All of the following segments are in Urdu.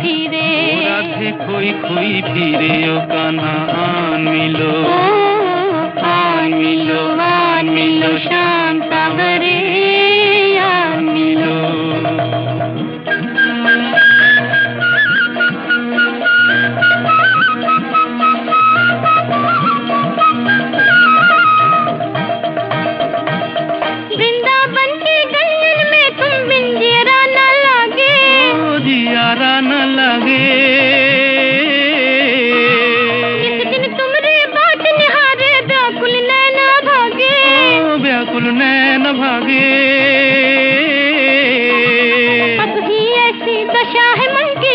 ফিরে। রাধে খুই খুই ফিরে ও কানা আন মিলো। আন মিলো। لگے دن نینا بھاگے بیاکل نین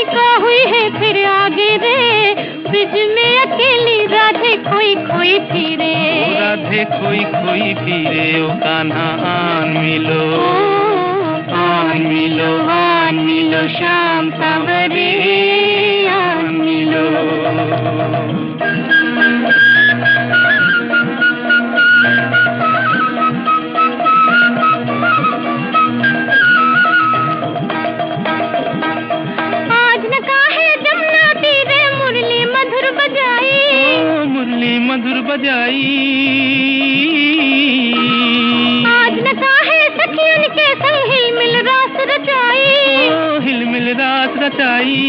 کا پھر آگے رے برج میں اکیلی رادھے کوئی کوئی پھیرے رادھے کوئی کوئی پھیرے او کانہا آن ملو آن ملو شام سوری آن ملو رات رچائی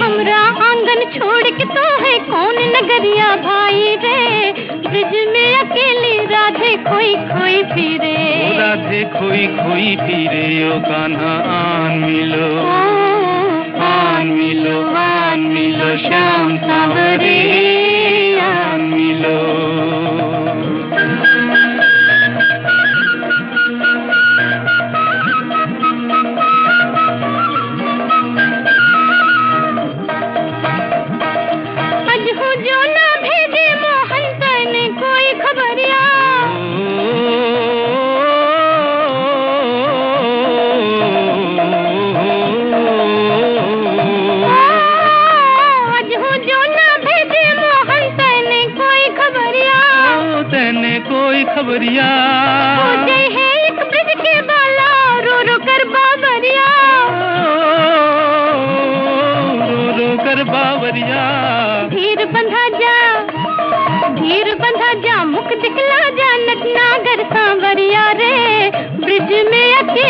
ہمرا آنگن چھوڑ کے تو ہے کون نگریا بھائی رے برج میں اکیلی رادھے کھوئی کھوئی پھرے رادھے کھوئی کھوئی پھرے او کانہا آن ملو بابریا دھیر بندھا جا دھیر دکھلا جا نٹنا گر سانوریا رے برج میں اکیلا